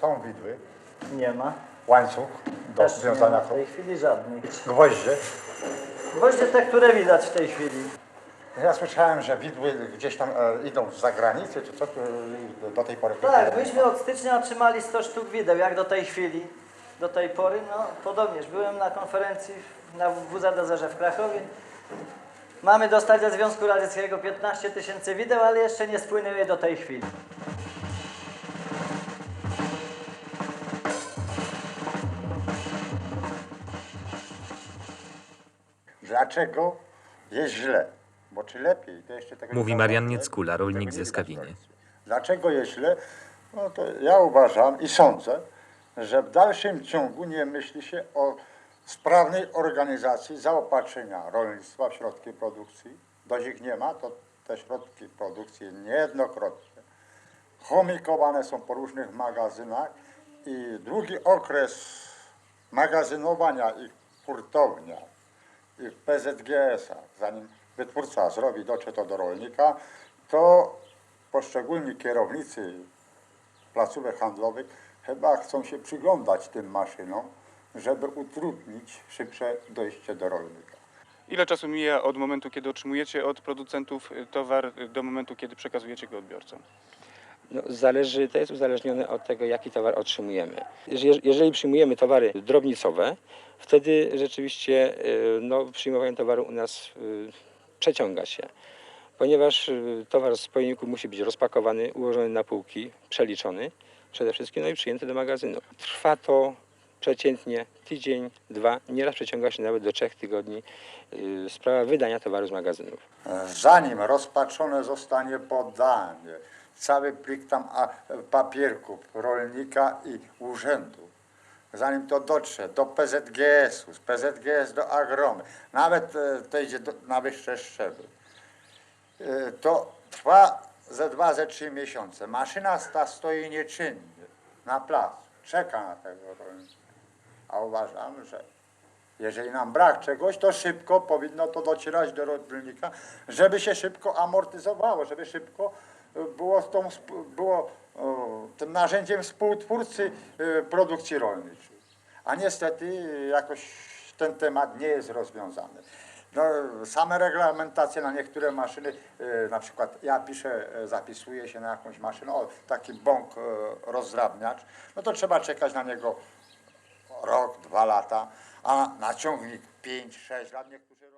są widły, Nie ma. łańcuch do Też nie związania ma w tej chwili żadnych. gwoździe. Gwoździe te, które widać w tej chwili. Ja słyszałem, że widły gdzieś tam e, idą z zagranicy, czy co tu e, do tej pory? Tak, myśmy od stycznia otrzymali 100 sztuk wideł, jak do tej chwili. Do tej pory, no podobnież. Byłem na konferencji na WZDZ w Krakowie. Mamy dostać ze Związku Radzieckiego 15 tysięcy wideł, ale jeszcze nie spłynęły do tej chwili. Dlaczego jest źle? Bo czy lepiej, to jeszcze tego Mówi Marian nie? Nieckula, rolnik Tego nie ze widać Skawiny. w końcu. Dlaczego jest źle? No to ja uważam i sądzę, że w dalszym ciągu nie myśli się o sprawnej organizacji zaopatrzenia rolnictwa w środki produkcji. Dość ich nie ma, to te środki produkcji niejednokrotnie chomikowane są po różnych magazynach i długi okres magazynowania ich hurtowniach i w PZGS-ach, zanim wytwórca zrobi, dotrze to do rolnika, to poszczególni kierownicy placówek handlowych chyba chcą się przyglądać tym maszynom, żeby utrudnić szybsze dojście do rolnika. Ile czasu mija od momentu, kiedy otrzymujecie od producentów y, towar, y, do momentu, kiedy przekazujecie go odbiorcom? No, zależy, to jest uzależnione od tego, jaki towar otrzymujemy. Jeż- Jeżeli przyjmujemy towary drobnicowe, wtedy rzeczywiście y, no, przyjmowanie towaru u nas y, przeciąga się, ponieważ y, towar z pojemniku musi być rozpakowany, ułożony na półki, przeliczony przede wszystkim, no i przyjęty do magazynu. Trwa to przeciętnie tydzień, dwa, nieraz przeciąga się nawet do trzech tygodni sprawa wydania towaru z magazynów. Zanim rozpatrzone zostanie podanie, cały plik tam papierków rolnika i urzędu, zanim to dotrze do PZGS-u, z PZGS do Agromy, nawet e, to idzie do, na wyższe szczeble, e, to trwa ze dwa, ze trzy miesiące. Maszyna ta stoi nieczynnie na placu, czeka na tego rolnika. A uważam, że jeżeli nam brak czegoś, to szybko powinno to docierać do rolnika, żeby się szybko amortyzowało, żeby szybko było, tą, było tym narzędziem współtwórcy e, produkcji rolniczej. A niestety jakoś ten temat nie jest rozwiązany. No, same reglamentacje na niektóre maszyny, e, na przykład ja piszę, e, zapisuję się na jakąś maszynę, o taki bąk e, rozdrabniacz, no to trzeba czekać na niego rok, dwa lata, a na ciągnik 5-6 lat niektórzy